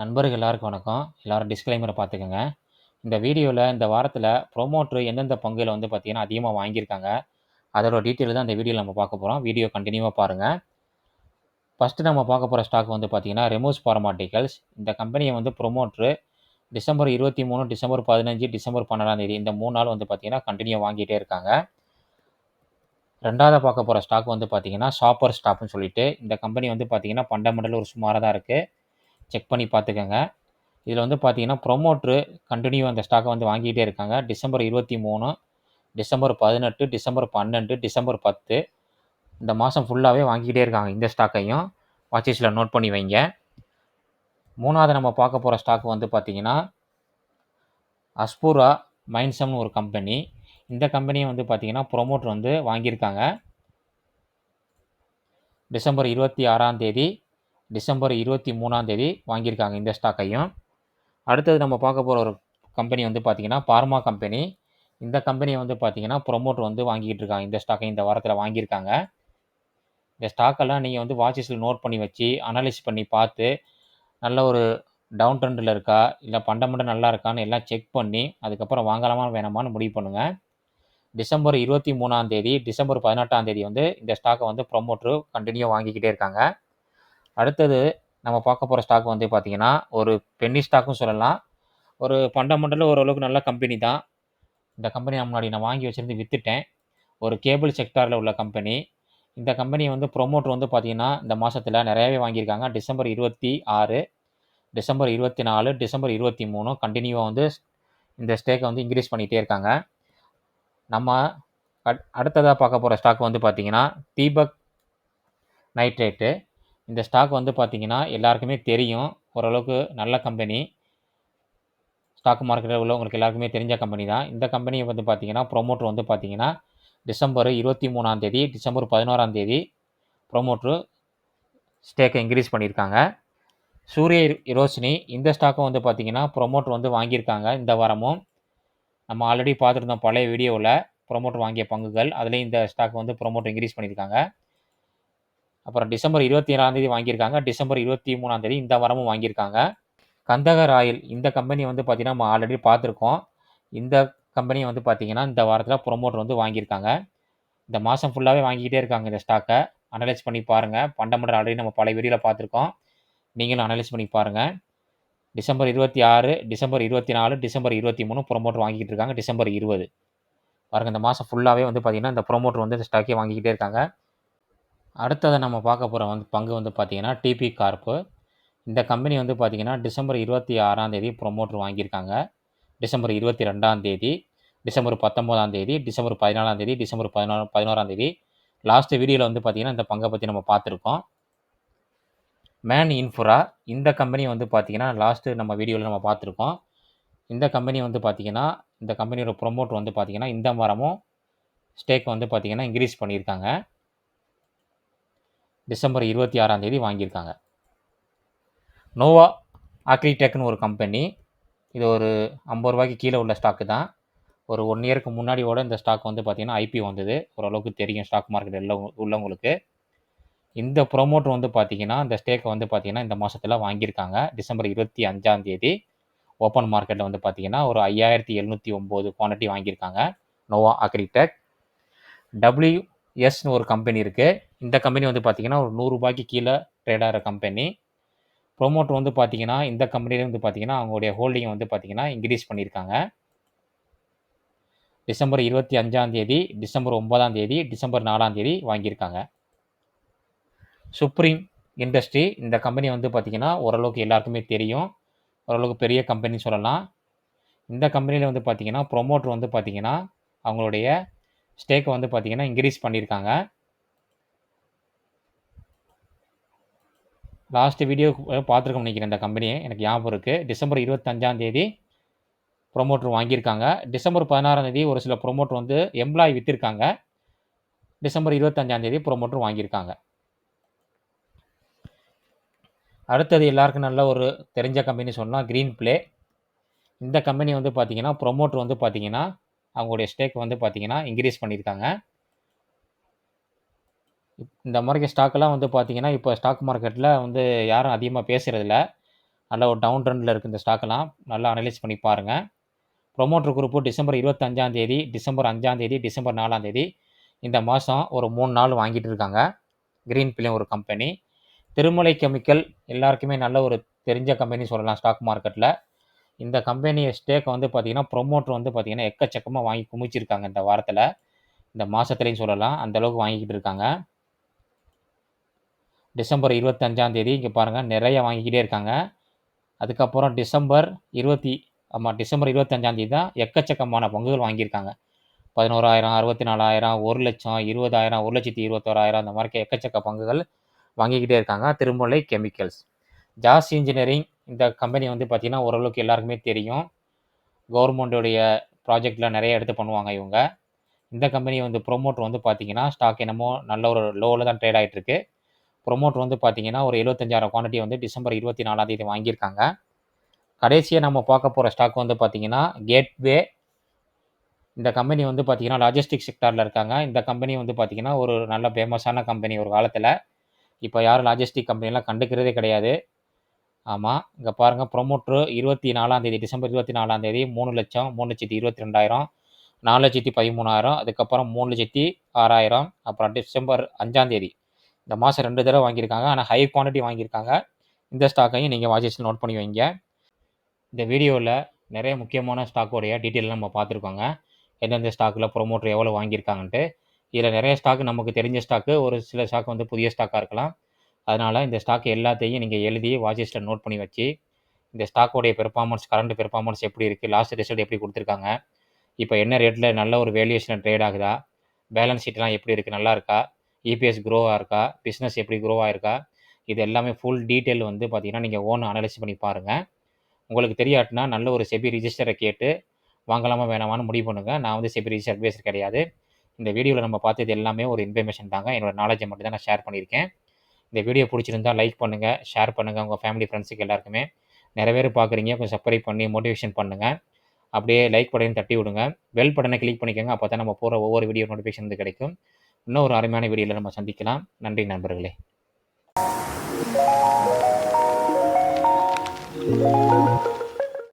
நண்பர்கள் எல்லாருக்கும் வணக்கம். எல்லாரும் டிஸ்க்ளைமரை பார்த்துக்கோங்க இந்த வீடியோவில் இந்த வாரத்தில் ப்ரொமோட்ரு எந்தெந்த பங்குல வந்து பார்த்திங்கன்னா அதிகமாக வாங்கியிருக்காங்க. அதோட டீட்டெயில் தான் இந்த வீடியோவில் நம்ம பார்க்க போகிறோம் வீடியோ கண்டினியூவாக பாருங்கள் ஃபர்ஸ்ட்டு நம்ம பார்க்க போகிற ஸ்டாக் வந்து பார்த்தீங்கன்னா, ரெமோஸ் பார்மாட்டிகல்ஸ். இந்த கம்பெனியை வந்து ப்ரொமோட்ரு டிசம்பர் 23, டிசம்பர் 15, டிசம்பர் 12ஆம் தேதி இந்த மூணு நாள் வந்து பார்த்தீங்கன்னா, கண்டினியூ வாங்கிட்டே இருக்காங்க. ரெண்டாவது பார்க்க போகிற ஸ்டாக் வந்து பார்த்தீங்கன்னா, ஷாப்பர் ஸ்டாப்னு சொல்லிட்டு, இந்த கம்பெனி வந்து பார்த்திங்கன்னா ஃபண்டமெண்டல் ஒரு சுமாராக தான் இருக்குது செக் பண்ணி பார்த்துக்கோங்க இதில் வந்து பார்த்தீங்கன்னா, ப்ரொமோட்ரு கண்டினியூ அந்த ஸ்டாக்கை வந்து வாங்கிட்டே இருக்காங்க. டிசம்பர் 23, டிசம்பர் 18, டிசம்பர் 12, டிசம்பர் 10 இந்த மாதம் ஃபுல்லாகவே வாங்கிக்கிட்டே இருக்காங்க. இந்த ஸ்டாக்கையும் வாட்ச் நோட் பண்ணி வைங்க. மூணாவது நம்ம பார்க்க போகிற ஸ்டாக் வந்து பார்த்தீங்கன்னா, அஸ்பூரா மைன்சம்னு ஒரு கம்பெனி. இந்த கம்பெனியை வந்து பார்த்திங்கன்னா புரமோட்டர் வந்து வாங்கியிருக்காங்க. டிசம்பர் 26ஆம் தேதி, டிசம்பர் 23ஆம் தேதி வாங்கியிருக்காங்க இந்த ஸ்டாக்கையும். அடுத்தது நம்ம பார்க்க போகிற ஒரு கம்பெனி வந்து பார்த்திங்கன்னா பார்மா கம்பெனி. இந்த கம்பெனியை வந்து பார்த்தீங்கன்னா, ப்ரொமோட்டர் வந்து வாங்கிக்கிட்டு இருக்காங்க. இந்த ஸ்டாக்கையும் இந்த வாரத்தில் வாங்கியிருக்காங்க. இந்த ஸ்டாக்கெல்லாம் நீங்கள் வந்து வாட்சஸில் நோட் பண்ணி வச்சு, அனலைஸ் பண்ணி பார்த்து, நல்ல ஒரு டவுன் ட்ரெண்டில் இருக்கா, இல்லை ஃபண்டமெண்டல் நல்லா இருக்கான்னு எல்லாம் செக் பண்ணி, அதுக்கப்புறம் வாங்கலாமா, வேணாமான்னு முடிவு பண்ணுங்கள் டிசம்பர் 23ஆம் தேதி, டிசம்பர் 18ஆம் தேதி வந்து இந்த ஸ்டாக்கை வந்து ப்ரொமோட்ரு கண்டினியூ வாங்கிக்கிட்டே இருக்காங்க. அடுத்தது நம்ம பார்க்க போகிற ஸ்டாக் வந்து பார்த்திங்கன்னா ஒரு பென்னி ஸ்டாக்கும் சொல்லலாம். ஒரு ஃபண்டமெண்டலா ஓரளவுக்கு நல்ல கம்பெனி தான். இந்த கம்பெனி முன்னாடி நான் வாங்கி வச்சுருந்து விற்றுட்டேன் ஒரு கேபிள் செக்டாரில் உள்ள கம்பெனி. இந்த கம்பெனி வந்து ப்ரொமோட்டர் வந்து பார்த்திங்கன்னா இந்த மாதத்தில் நிறையாவே வாங்கியிருக்காங்க. டிசம்பர் 26, டிசம்பர் 24, டிசம்பர் இருபத்தி மூணு கண்டினியூவாக வந்து இந்த ஸ்டேக்கை வந்து இன்க்ரீஸ் பண்ணிகிட்டே இருக்காங்க. நம்ம அட் பார்க்க போகிற ஸ்டாக் வந்து பார்த்திங்கன்னா தீபக் நைட்ரேட்டு. இந்த ஸ்டாக் வந்து பார்த்திங்கன்னா எல்லாருக்குமே தெரியும். ஓரளவுக்கு நல்ல கம்பெனி. ஸ்டாக் மார்க்கெட்டில் உள்ளவங்களுக்கு எல்லாருக்குமே தெரிஞ்ச கம்பெனி தான். இந்த கம்பெனியை வந்து பார்த்தீங்கன்னா, ப்ரொமோட்ரு வந்து பார்த்திங்கன்னா டிசம்பர் 23ஆம் தேதி, டிசம்பர் 11ஆம் தேதி ப்ரொமோட்ரு ஸ்டேக்கை இன்க்ரீஸ் பண்ணியிருக்காங்க. சூரிய ரோஷினி இந்த ஸ்டாக்கும் வந்து பார்த்தீங்கன்னா, ப்ரொமோட்ரு வந்து வாங்கியிருக்காங்க இந்த வாரமும். நம்ம ஆல்ரெடி பார்த்துருந்தோம் பழைய வீடியோவில் புரமோட்டர் வாங்கிய பங்குகள். அதிலயும் இந்த ஸ்டாக் வந்து புரமோட்டர் இன்க்ரீஸ் பண்ணியிருக்காங்க. அப்புறம் டிசம்பர் 27ஆம் தேதி வாங்கியிருக்காங்க. டிசம்பர் 23ஆம் தேதி இந்த வாரமும் வாங்கியிருக்காங்க. கந்தகர் ஆயில் இந்த கம்பெனி வந்து பார்த்திங்கன்னா நம்ம ஆல்ரெடி பார்த்துருக்கோம். இந்த கம்பெனியை வந்து பார்த்தீங்கன்னா, இந்த வாரத்தில் ப்ரொமோட்டர் வந்து வாங்கியிருக்காங்க. இந்த மாதம் ஃபுல்லாகவே வாங்கிக்கிட்டே இருக்காங்க இந்த ஸ்டாக்கை அனலைஸ் பண்ணி பாருங்க. ஃபண்டமெண்டல் ஆல்ரெடி நம்ம பழைய வீடியோல பார்த்துருக்கோம். நீங்களும் அனலைஸ் பண்ணி பாருங்கள் டிசம்பர் 26, டிசம்பர் 24, டிசம்பர் இருபத்தி மூணு ப்ரொமோட்டர் வாங்கிக்கிட்டு இருக்காங்க. டிசம்பர் இருபது பாருங்கள் இந்த மாதம் ஃபுல்லாகவே வந்து பார்த்தீங்கன்னா, இந்த ப்ரொமோட்டர் வந்து இந்த ஸ்டாக்கே வாங்கிக்கிட்டே இருக்காங்க. அடுத்ததை நம்ம பார்க்க போகிற வந்து பங்கு வந்து பார்த்திங்கன்னா டிபி கார்ப்பு இந்த கம்பெனி வந்து பார்த்தீங்கன்னா, டிசம்பர் 26ஆம் தேதி ப்ரொமோட்டர் வாங்கியிருக்காங்க. டிசம்பர் 22ஆம் தேதி, டிசம்பர் 19ஆம் தேதி, டிசம்பர் 14ஆம் தேதி, டிசம்பர் 11 11ஆம் தேதி லாஸ்ட் வீடியோவில் வந்து பார்த்திங்கன்னா இந்த பங்கை பற்றி நம்ம பார்த்துருக்கோம். மேன் இன்ஃப்ரா இந்த கம்பெனி வந்து பார்த்தீங்கன்னா, லாஸ்ட்டு நம்ம வீடியோவில் நம்ம பார்த்துருக்கோம். இந்த கம்பெனி வந்து பார்த்திங்கன்னா இந்த கம்பெனியோட புரமோட்டர் வந்து பார்த்தீங்கன்னா, இந்த வாரமும் ஸ்டேக் வந்து பார்த்திங்கன்னா இன்க்ரீஸ் பண்ணியிருக்காங்க. டிசம்பர் 26ஆம் தேதி வாங்கியிருக்காங்க. நோவா ஆக்ரிடெக்னு ஒரு கம்பெனி. இது ஒரு ஐம்பது ரூபாய்க்கு கீழே உள்ள ஸ்டாக்கு தான். ஒரு ஒன் இயருக்கு முன்னாடியோட இந்த ஸ்டாக் வந்து பார்த்தீங்கன்னா, ஐபி வந்தது. ஓரளவுக்கு தெரியும் ஸ்டாக் மார்க்கெட் உள்ள உள்ளவங்களுக்கு. இந்த ப்ரொமோட்டர் வந்து பார்த்திங்கன்னா இந்த ஸ்டேக்கை வந்து பார்த்தீங்கன்னா, இந்த மாதத்தில் வாங்கியிருக்காங்க. டிசம்பர் 25ஆம் தேதி ஓப்பன் மார்க்கெட்டில் வந்து பார்த்தீங்கன்னா, ஒரு 5709 குவான்டிட்டி வாங்கியிருக்காங்க. நோவா ஆக்ரிடெக். டபிள்யூஎஸ்ன்னு ஒரு கம்பெனி இருக்குது இந்த கம்பெனி வந்து பார்த்தீங்கன்னா, ஒரு நூறுரூபாய்க்கு கீழே ட்ரேட் ஆகிற கம்பெனி. ப்ரொமோட்டர் வந்து பார்த்தீங்கன்னா, இந்த கம்பெனியில் வந்து பார்த்தீங்கன்னா, அவங்களுடைய ஹோல்டிங்கை வந்து பார்த்தீங்கன்னா, இன்க்ரீஸ் பண்ணியிருக்காங்க. டிசம்பர் 25ஆம் தேதி, டிசம்பர் ஒன்பதாம் தேதி, டிசம்பர் நாலாம் தேதி வாங்கியிருக்காங்க. சுப்ரீம் இண்டஸ்ட்ரி இந்த கம்பெனி வந்து பார்த்திங்கன்னா ஓரளவுக்கு எல்லாருக்குமே தெரியும். ஓரளவுக்கு பெரிய கம்பெனின்னு சொல்லலாம். இந்த கம்பெனியில் வந்து பார்த்தீங்கன்னா, ப்ரொமோட்டர் வந்து பார்த்திங்கன்னா அவங்களுடைய ஸ்டேக்கை வந்து பார்த்தீங்கன்னா, இன்க்ரீஸ் பண்ணியிருக்காங்க. லாஸ்ட் வீடியோ பார்த்துருக்கோம் நினைக்கிறேன் இந்த கம்பெனியை எனக்கு ஞாபகம் இருக்குது டிசம்பர் 25ஆம் தேதி வாங்கியிருக்காங்க. டிசம்பர் 16ஆம் தேதி ஒரு சில ப்ரொமோட்டர் வந்து எம்ப்ளாயி விற்றுருக்காங்க டிசம்பர் 25ஆம் தேதி வாங்கியிருக்காங்க. அடுத்தது எல்லாருக்கும் நல்ல ஒரு தெரிஞ்ச கம்பெனி சொன்னால் கிரீன் பிளே. இந்த கம்பெனி வந்து பார்த்தீங்கன்னா, ப்ரொமோட்டர் வந்து பார்த்தீங்கன்னா, அவங்களுடைய ஸ்டேக் வந்து பார்த்தீங்கன்னா, இன்க்ரீஸ் பண்ணியிருக்காங்க. இந்த மாதிரி ஸ்டாக்கெல்லாம் வந்து பார்த்தீங்கன்னா, இப்போ ஸ்டாக் மார்க்கெட்டில் வந்து யாரும் அதிகமாக பேசுகிறதில்ல நல்ல ஒரு டவுன் ட்ரெண்டில் இருக்குது இந்த ஸ்டாக்கெல்லாம். நல்லா அனலைஸ் பண்ணி பாருங்கள் ப்ரொமோட்டர் குரூப்பு டிசம்பர் இருபத்தஞ்சாம் தேதி டிசம்பர் அஞ்சாம் தேதி டிசம்பர் நாலாம் தேதி இந்த மாதம் ஒரு மூணு நாள் வாங்கிட்டு இருக்காங்க. க்ரீன் பில்லிங் ஒரு கம்பெனி திருமலை கெமிக்கல் எல்லாருக்குமே நல்ல ஒரு தெரிஞ்ச கம்பெனி சொல்லலாம் ஸ்டாக் மார்க்கெட்டில் இந்த கம்பெனி ஸ்டேக்கை வந்து பார்த்திங்கன்னா ப்ரொமோட்டர் வந்து பார்த்திங்கன்னா எக்கச்சக்கமாக வாங்கி குமிச்சிருக்காங்க இந்த வாரத்தில். இந்த மாதத்துலேயும் சொல்லலாம். அந்தளவுக்கு வாங்கிக்கிட்டு இருக்காங்க. டிசம்பர் இருபத்தஞ்சாம் தேதி இங்கே பாருங்கள் நிறைய வாங்கிக்கிட்டே இருக்காங்க. அதுக்கப்புறம் டிசம்பர் இருபத்தி ஆமாம் டிசம்பர் இருபத்தஞ்சாம் தேதி தான் எக்கச்சக்கமான பங்குகள் வாங்கியிருக்காங்க. பதினோராயிரம் அறுபத்தி நாலாயிரம் ஒரு லட்சம் இருபதாயிரம் ஒரு லட்சத்தி இருபத்தோராயிரம் அந்த மாதிரி எக்கச்சக்க பங்குகள் வாங்கிக்கிட்டே இருக்காங்க. திருமலை கெமிக்கல்ஸ். ஜாஸ் இன்ஜினியரிங் இந்த கம்பெனி வந்து பார்த்திங்கன்னா ஓரளவுக்கு எல்லாருக்குமே தெரியும். கவர்மெண்ட்டுடைய ப்ராஜெக்டில் நிறைய எடுத்து பண்ணுவாங்க இவங்க. இந்த கம்பெனி வந்து ப்ரொமோட்டர் வந்து பார்த்தீங்கன்னா ஸ்டாக் என்னமோ நல்ல ஒரு லோவில் தான் ட்ரேட் ஆகிட்டுருக்கு இருக்கு ப்ரொமோட்டர் வந்து பார்த்தீங்கன்னா ஒரு எழுபத்தஞ்சாயிரம் குவான்டிட்டி வந்து டிசம்பர் இருபத்தி நாலாம் தேதி வாங்கியிருக்காங்க. கடைசியாக நம்ம பார்க்க போகிற ஸ்டாக் வந்து பார்த்தீங்கன்னா கேட்வே இந்த கம்பெனி வந்து பார்த்தீங்கன்னா லாஜிஸ்டிக் செக்டாரில் இருக்காங்க. இந்த கம்பெனி வந்து பார்த்தீங்கன்னா ஒரு நல்ல ஃபேமஸான கம்பெனி ஒரு காலத்தில். இப்போ யாரும் லாஜிஸ்டிக் கம்பெனிலாம் கண்டுக்கிறதே கிடையாது. ஆமாம் இங்கே பாருங்கள் ப்ரொமோட்ரு இருபத்தி நாலாந்தேதி டிசம்பர் இருபத்தி நாலாம் தேதி மூணு லட்சம் மூணு லட்சத்தி இருபத்தி ரெண்டாயிரம் நாலு லட்சத்தி பதிமூணாயிரம் அதுக்கப்புறம் மூணு லட்சத்தி ஆறாயிரம் அப்புறம் டிசம்பர் அஞ்சாந்தேதி இந்த மாதம் ரெண்டு தடவை வாங்கியிருக்காங்க. ஆனால் ஹை குவான்டிட்டி வாங்கியிருக்காங்க. இந்த ஸ்டாக்கையும் நீங்கள் வாட்சஸில் நோட் பண்ணி வைங்க. இந்த வீடியோவில் நிறைய முக்கியமான ஸ்டாக்கோடைய டீட்டெயில் நம்ம பார்த்துருக்கோங்க. எந்தெந்த ஸ்டாக்கில் ப்ரொமோட்டர் எவ்வளோ வாங்கியிருக்காங்கன்ட்டு. இதில் நிறைய ஸ்டாக் நமக்கு தெரிஞ்ச ஸ்டாக்கு ஒரு சில ஸ்டாக் வந்து புதிய ஸ்டாக்காக இருக்கலாம். அதனால் இந்த ஸ்டாக் எல்லாத்தையும் நீங்கள் எழுதி வாட்சஸில் நோட் பண்ணி வச்சு இந்த ஸ்டாக்கோடைய பெர்ஃபார்மன்ஸ் கரண்ட் பெர்ஃபார்மன்ஸ் எப்படி இருக்குது லாஸ்ட் ரிசல்ட் எப்படி கொடுத்துருக்காங்க இப்போ என்ன ரேட்டில் நல்ல ஒரு வேல்யூஷன் ட்ரேட் ஆகுதா பேலன்ஸ் ஷீட்லாம் எப்படி இருக்குது நல்லா இருக்கா இபிஎஸ் க்ரோ இருக்கா? பிஸ்னஸ் எப்படி க்ரோவாக இருக்கா? இது எல்லாமே ஃபுல் டீட்டெயில் வந்து பார்த்தீங்கன்னா நீங்கள் ஓன் அனலைஸ் பண்ணி பாருங்கள் உங்களுக்கு தெரியாட்டினா நல்ல ஒரு செபி ரிஜிஸ்டரை கேட்டு வாங்கலாமா வேணாமான்னு முடிவு பண்ணுங்கள் நான் வந்து செபி ரிஜிஸ்டர் அட்வைசர் கிடையாது. இந்த வீடியோவில் நம்ம பார்த்தது எல்லாமே ஒரு இன்ஃபர்மேஷன் தாங்க. என்னோடய நாலேஜை மட்டும் தான் நான் ஷேர் பண்ணியிருக்கேன். இந்த வீடியோ பிடிச்சிருந்தா லைக் பண்ணுங்கள் ஷேர் பண்ணுங்கள் உங்கள் ஃபேமிலி ஃப்ரெண்ட்ஸுக்கு எல்லாருக்குமே. நிறைய பேர் பார்க்குறீங்க கொஞ்சம் சப்ஸ்கிரைப் பண்ணி மோட்டிவேஷன் பண்ணுங்கள் அப்படியே லைக் பட்டனை தட்டி விடுங்க. பெல் பட்டனை கிளிக் பண்ணிக்கோங்க. அப்போ தான் நம்ம போகிற ஒவ்வொரு வீடியோ நோட்டிஃபிகேஷன் வந்து கிடைக்கும். இன்னும் ஒரு அருமையான வீடியோவில் நம்ம சந்திக்கலாம் நன்றி நண்பர்களே Thank you.